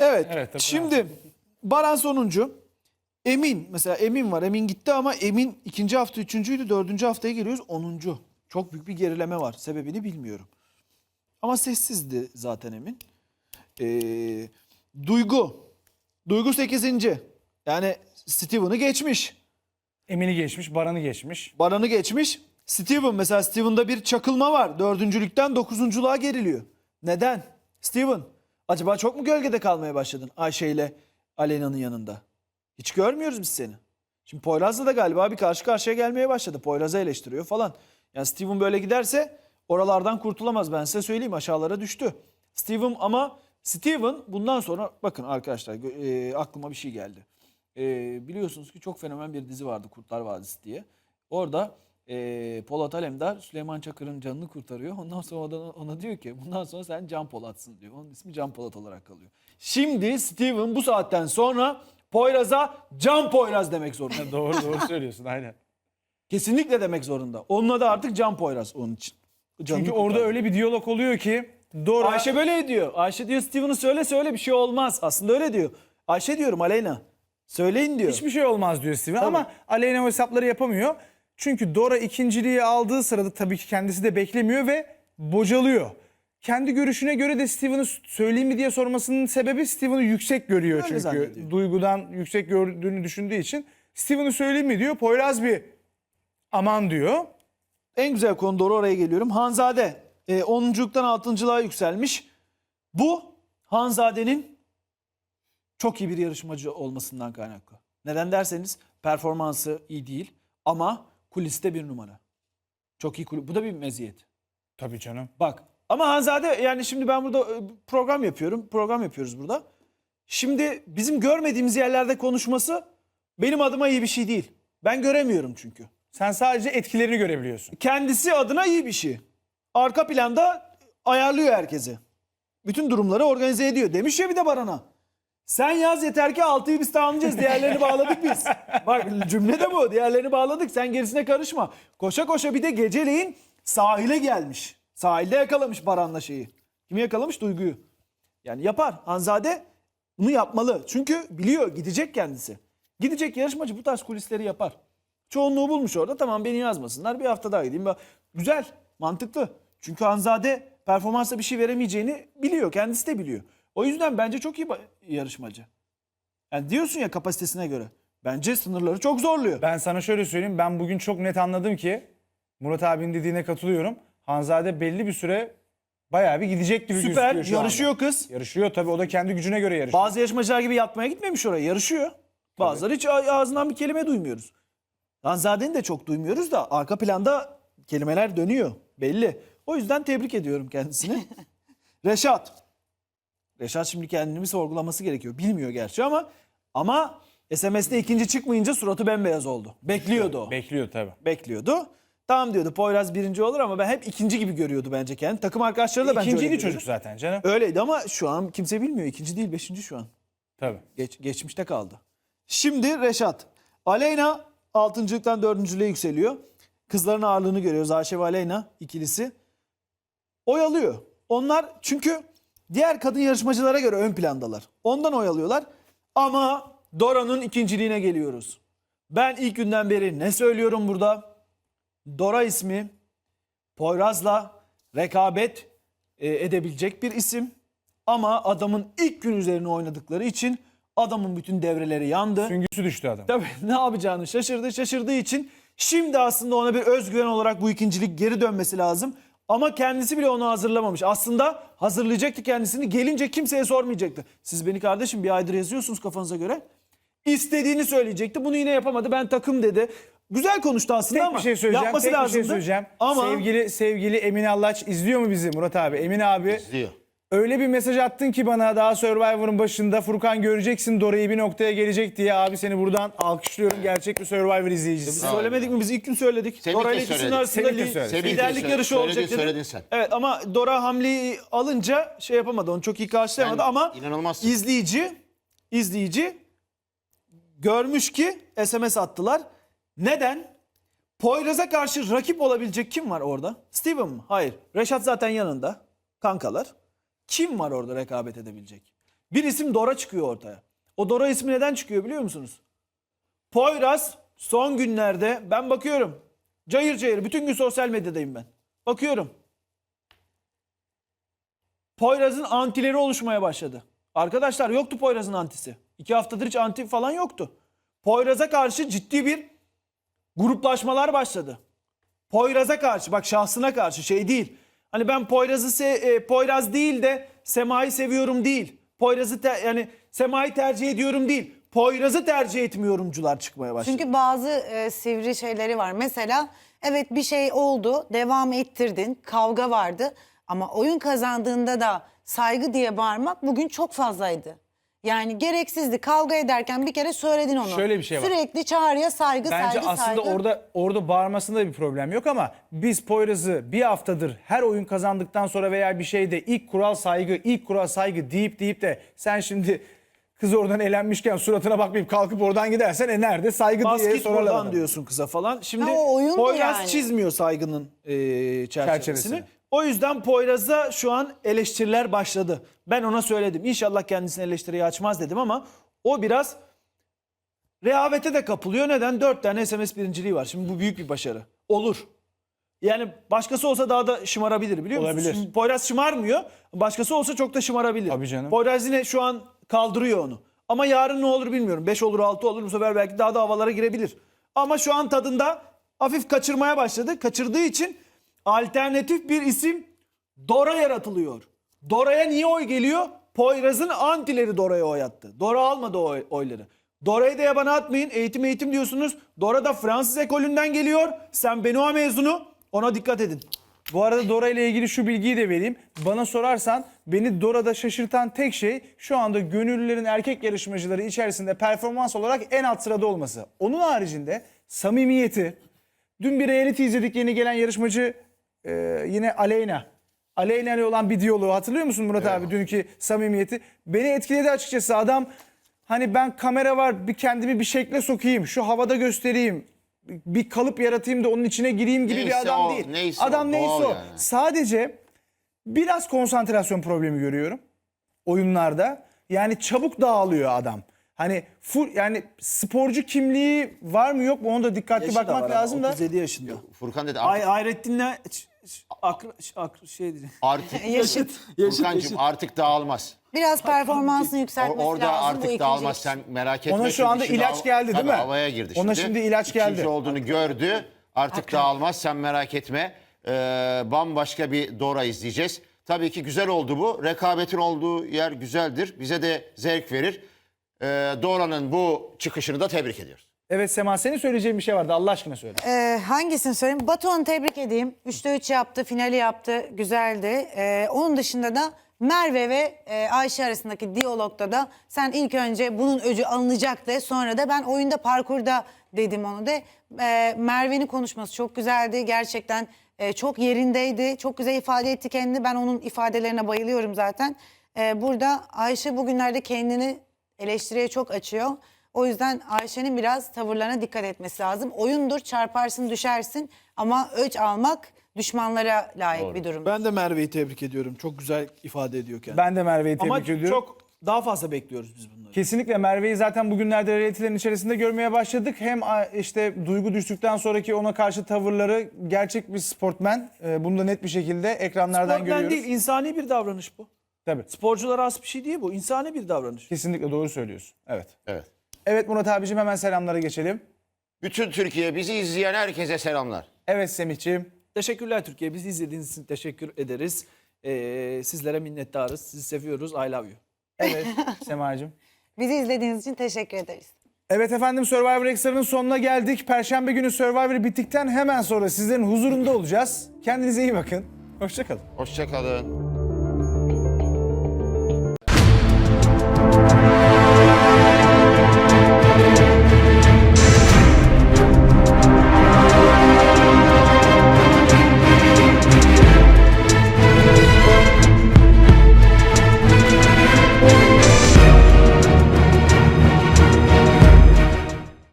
Evet. Evet, tabii. Şimdi Baran sonuncu. Emin mesela Emin var. Emin gitti ama Emin ikinci hafta üçüncüydü. Dördüncü haftaya geliyoruz onuncu. Çok büyük bir gerileme var. Sebebini bilmiyorum. Ama sessizdi zaten Emin. Ee, Duygu. Duygu sekizinci. Yani Steven'ı geçmiş. Emin'i geçmiş, Baran'ı geçmiş. Baran'ı geçmiş. Steven mesela Steven'da bir çakılma var. Dördüncülükten dokuzunculuğa geriliyor. Neden? Steven acaba çok mu gölgede kalmaya başladın Ayşe ile Aleyna'nın yanında? Hiç görmüyoruz biz seni. Şimdi Poyraz'la da galiba bir karşı karşıya gelmeye başladı. Poyraz'ı eleştiriyor falan. Yani Steven böyle giderse oralardan kurtulamaz ben size söyleyeyim aşağılara düştü. Steven ama Steven bundan sonra bakın arkadaşlar e, aklıma bir şey geldi. E, biliyorsunuz ki çok fenomen bir dizi vardı Kurtlar Vadisi diye. Orada e, Polat Alemdar Süleyman Çakır'ın canını kurtarıyor. Ondan sonra o da ona diyor ki bundan sonra sen Can Polat'sın diyor. Onun ismi Can Polat olarak kalıyor. Şimdi Steven bu saatten sonra Poyraz'a Can Poyraz demek zorunda. doğru doğru söylüyorsun aynen. Kesinlikle demek zorunda. Onunla da artık Can Poyraz onun için. Canını Çünkü orada kurtardı. öyle bir diyalog oluyor ki Dora Ayşe böyle diyor. Ayşe diyor Steven'ı söyle söyle bir şey olmaz. Aslında öyle diyor. Ayşe diyorum Aleyna. Söyleyin diyor. hiçbir şey olmaz diyor Steven ama Aleyna o hesapları yapamıyor. Çünkü Dora ikinciliği aldığı sırada tabii ki kendisi de beklemiyor ve bocalıyor. Kendi görüşüne göre de Steven'ı söyleyeyim mi diye sormasının sebebi Steven'ı yüksek görüyor Öyle çünkü. zannediyor. Duygudan yüksek gördüğünü düşündüğü için. Steven'ı söyleyeyim mi diyor. Poyraz bir aman diyor. En güzel konu doğru oraya geliyorum. Hanzade e, 10'luktan 6.lığa yükselmiş. Bu Hanzade'nin çok iyi bir yarışmacı olmasından kaynaklı. Neden derseniz performansı iyi değil ama kuliste bir numara. Çok iyi kulüp. Bu da bir meziyet. Tabii canım. Bak ama Hanzade yani şimdi ben burada e, program yapıyorum. Program yapıyoruz burada. Şimdi bizim görmediğimiz yerlerde konuşması benim adıma iyi bir şey değil. Ben göremiyorum çünkü. Sen sadece etkilerini görebiliyorsun. Kendisi adına iyi bir şey. Arka planda ayarlıyor herkesi. Bütün durumları organize ediyor. Demiş ya bir de Baran'a. Sen yaz yeter ki altıyı biz tamamlayacağız. Diğerlerini bağladık biz. Bak cümle de bu. Diğerlerini bağladık. Sen gerisine karışma. Koşa koşa bir de geceleyin sahile gelmiş. Sahilde yakalamış Baran'la şeyi. Kimi yakalamış? Duyguyu. Yani yapar. Hanzade bunu yapmalı. Çünkü biliyor gidecek kendisi. Gidecek yarışmacı bu tarz kulisleri yapar. Çoğunluğu bulmuş orada. Tamam beni yazmasınlar. Bir hafta daha gideyim. Güzel, mantıklı. Çünkü Hanzade performansa bir şey veremeyeceğini biliyor. Kendisi de biliyor. O yüzden bence çok iyi yarışmacı. Yani diyorsun ya kapasitesine göre. Bence sınırları çok zorluyor. Ben sana şöyle söyleyeyim. Ben bugün çok net anladım ki Murat abinin dediğine katılıyorum. Hanzade belli bir süre bayağı bir gidecek gibi Süper. gözüküyor şu anda. Yarışıyor kız. Yarışıyor tabii o da kendi gücüne göre yarışıyor. Bazı yarışmacılar gibi yatmaya gitmemiş oraya. Yarışıyor. Bazıları hiç ağzından bir kelime duymuyoruz. Hanzade'ni de çok duymuyoruz da arka planda kelimeler dönüyor. Belli. O yüzden tebrik ediyorum kendisini. Reşat. Reşat şimdi kendini sorgulaması gerekiyor. Bilmiyor gerçi ama ama SMS'de ikinci çıkmayınca suratı bembeyaz oldu. Bekliyordu o. Bekliyor tabii. Bekliyordu. Tamam diyordu Poyraz birinci olur ama ben hep ikinci gibi görüyordu bence kendini. Takım arkadaşları da bence öyle İkinciydi görüyordu. çocuk zaten canım. Öyleydi ama şu an kimse bilmiyor. İkinci değil beşinci şu an. Tabii. Geç, geçmişte kaldı. Şimdi Reşat. Aleyna altıncılıktan dördüncülüğe yükseliyor. Kızların ağırlığını görüyoruz. Ayşe ve Aleyna ikilisi. Oyalıyor. Onlar çünkü diğer kadın yarışmacılara göre ön plandalar. Ondan oyalıyorlar. Ama Dora'nın ikinciliğine geliyoruz. Ben ilk günden beri ne söylüyorum burada? Dora ismi Poyraz'la rekabet e, edebilecek bir isim. Ama adamın ilk gün üzerine oynadıkları için adamın bütün devreleri yandı. Süngüsü düştü adam. Tabii ne yapacağını şaşırdı. Şaşırdığı için şimdi aslında ona bir özgüven olarak bu ikincilik geri dönmesi lazım. Ama kendisi bile onu hazırlamamış. Aslında hazırlayacaktı kendisini. Gelince kimseye sormayacaktı. Siz beni kardeşim bir aydır yazıyorsunuz kafanıza göre. İstediğini söyleyecekti. Bunu yine yapamadı. Ben takım dedi. Güzel konuştu aslında Tek ama bir şey söyleyeceğim. yapması tek bir lazımdı. şey söyleyeceğim. Ama Sevgili sevgili Emin Allaç izliyor mu bizi Murat abi? Emin abi İzliyor. Öyle bir mesaj attın ki bana daha Survivor'ın başında Furkan göreceksin Dora'yı bir noktaya gelecek diye abi seni buradan alkışlıyorum. Gerçek bir Survivor izleyicisi. Söylemedik mi? Biz ilk gün söyledik. Semih de Dora ile ikisinin arasında Semih de li- söyledi. Semih de liderlik söyledi. yarışı Söyledin, olacak dedi. söyledin sen. Evet ama Dora hamleyi alınca şey yapamadı. Onu çok iyi karşılayamadı Sen ama inanılmazsın. izleyici izleyici görmüş ki SMS attılar. Neden? Poyraz'a karşı rakip olabilecek kim var orada? Steven mi? Hayır. Reşat zaten yanında. Kankalar. Kim var orada rekabet edebilecek? Bir isim Dora çıkıyor ortaya. O Dora ismi neden çıkıyor biliyor musunuz? Poyraz son günlerde ben bakıyorum. Cayır cayır bütün gün sosyal medyadayım ben. Bakıyorum. Poyraz'ın antileri oluşmaya başladı. Arkadaşlar yoktu Poyraz'ın antisi. İki haftadır hiç anti falan yoktu. Poyraz'a karşı ciddi bir gruplaşmalar başladı. Poyraz'a karşı bak şahsına karşı şey değil. Hani ben Poyraz'ı e, Poyraz değil de Sema'yı seviyorum değil. Poyraz'ı yani Sema'yı tercih ediyorum değil. Poyraz'ı tercih etmiyorumcular çıkmaya başladı. Çünkü bazı e, sivri şeyleri var. Mesela evet bir şey oldu, devam ettirdin, kavga vardı. Ama oyun kazandığında da saygı diye bağırmak bugün çok fazlaydı. Yani gereksizdi. Kavga ederken bir kere söyledin onu. Şöyle bir şey var. Sürekli çağrıya saygı, Bence saygı, aslında saygı. orada orada bağırmasında bir problem yok ama biz Poyraz'ı bir haftadır her oyun kazandıktan sonra veya bir şeyde ilk kural saygı, ilk kural saygı deyip deyip de sen şimdi kız oradan elenmişken suratına bakmayıp kalkıp oradan gidersen e nerede saygı diye sorarlar. Basketboldan adama. diyorsun kıza falan. Şimdi Ha, o oyundu Poyraz yani. çizmiyor saygının e, çerçevesini. Çerçevesini. O yüzden Poyraz'a şu an eleştiriler başladı. Ben ona söyledim. İnşallah kendisine eleştiriyi açmaz dedim ama o biraz rehavete de kapılıyor. Neden? Dört tane SMS birinciliği var. Şimdi bu büyük bir başarı. Olur. Yani başkası olsa daha da şımarabilir biliyor musun? Olabilir. Şimdi Poyraz şımarmıyor. Başkası olsa çok da şımarabilir. Tabii canım. Poyraz yine şu an kaldırıyor onu. Ama yarın ne olur bilmiyorum. 5 olur 6 olur bu sefer belki daha da havalara girebilir. Ama şu an tadında hafif kaçırmaya başladı. Kaçırdığı için alternatif bir isim Dora yaratılıyor. Dora'ya niye oy geliyor? Poyraz'ın antileri Dora'ya oy attı. Dora almadı oy- oyları. Dora'yı da yabana atmayın. Eğitim eğitim diyorsunuz. Dora da Fransız ekolünden geliyor. Sen Benoit mezunu. Ona dikkat edin. Bu arada Dora ile ilgili şu bilgiyi de vereyim. Bana sorarsan beni Dora'da şaşırtan tek şey şu anda gönüllülerin erkek yarışmacıları içerisinde performans olarak en alt sırada olması. Onun haricinde samimiyeti. Dün bir reality izledik yeni gelen yarışmacı e, yine Aleyna. Aleyna ile olan bir diyaloğu hatırlıyor musun Murat abi dünkü samimiyeti? Beni etkiledi açıkçası adam. Hani ben kamera var bir kendimi bir şekle sokayım şu havada göstereyim bir kalıp yaratayım da onun içine gireyim gibi Neyse bir adam o, değil. neyse adam o, neyse o. yani. Sadece biraz konsantrasyon problemi görüyorum oyunlarda. Yani çabuk dağılıyor adam. Hani full yani sporcu kimliği var mı yok mu onu da dikkatli Yaşı da bakmak var ama, lazım da. 37 yaşında. Furkan dedi Ay artık, Hayrettin'le ç- ç- akr, ş- şey diyeceğim. artık Yaşıt. Furkancığım artık dağılmaz. Biraz performansını O- yükseltmesi orada lazım bu artık ikinci dağılmaz sen merak etme. Ona şu Çünkü anda şimdi ilaç geldi, değil Tabii, mi? havaya girdi Ona şimdi. şimdi ilaç İkinci geldi. olduğunu gördü. Artık dağılmaz sen merak etme. Ee, bambaşka bir Dora izleyeceğiz. Tabii ki güzel oldu bu. Rekabetin olduğu yer güzeldir. Bize de zevk verir. Ee, Dora'nın bu çıkışını da tebrik ediyoruz. Evet Sema senin söyleyeceğin bir şey vardı Allah aşkına söyle. Ee, hangisini söyleyeyim? Batuhan'ı tebrik edeyim. 3'te 3 yaptı, finali yaptı. Güzeldi. Ee, onun dışında da Merve ve e, Ayşe arasındaki diyalogda da sen ilk önce bunun öcü alınacak de sonra da ben oyunda parkurda dedim onu de. Ee, Merve'nin konuşması çok güzeldi. Gerçekten e, çok yerindeydi. Çok güzel ifade etti kendini. Ben onun ifadelerine bayılıyorum zaten. Ee, burada Ayşe bugünlerde kendini eleştiriye çok açıyor. O yüzden Ayşe'nin biraz tavırlarına dikkat etmesi lazım. Oyundur, çarparsın, düşersin ama öç almak düşmanlara layık bir durum. Ben de Merve'yi tebrik ediyorum. Çok güzel ifade ediyor kendini. Ben de Merve'yi tebrik Ama ediyorum. çok daha fazla bekliyoruz biz bunları. Kesinlikle Merve'yi zaten bugünlerde reality'lerin içerisinde görmeye başladık. Hem işte duygu düştükten sonraki ona karşı tavırları gerçek bir sportmen. Ee, Bunu da net bir şekilde ekranlardan Sportmen görüyoruz. değil, insani bir davranış bu. Tabii. Sporculara has bir şey değil bu. İnsani bir davranış. Kesinlikle doğru söylüyorsun. Evet. Evet. Evet Murat abicim hemen selamlara geçelim. Bütün Türkiye bizi izleyen herkese selamlar. Evet Semihciğim. Teşekkürler Türkiye. Bizi izlediğiniz için teşekkür ederiz. Ee, sizlere minnettarız. Sizi seviyoruz. I love you. Evet Semacığım. Bizi izlediğiniz için teşekkür ederiz. Evet efendim Survivor Extra'nın sonuna geldik. Perşembe günü Survivor bittikten hemen sonra sizlerin huzurunda olacağız. Kendinize iyi bakın. Hoşçakalın. Hoşçakalın.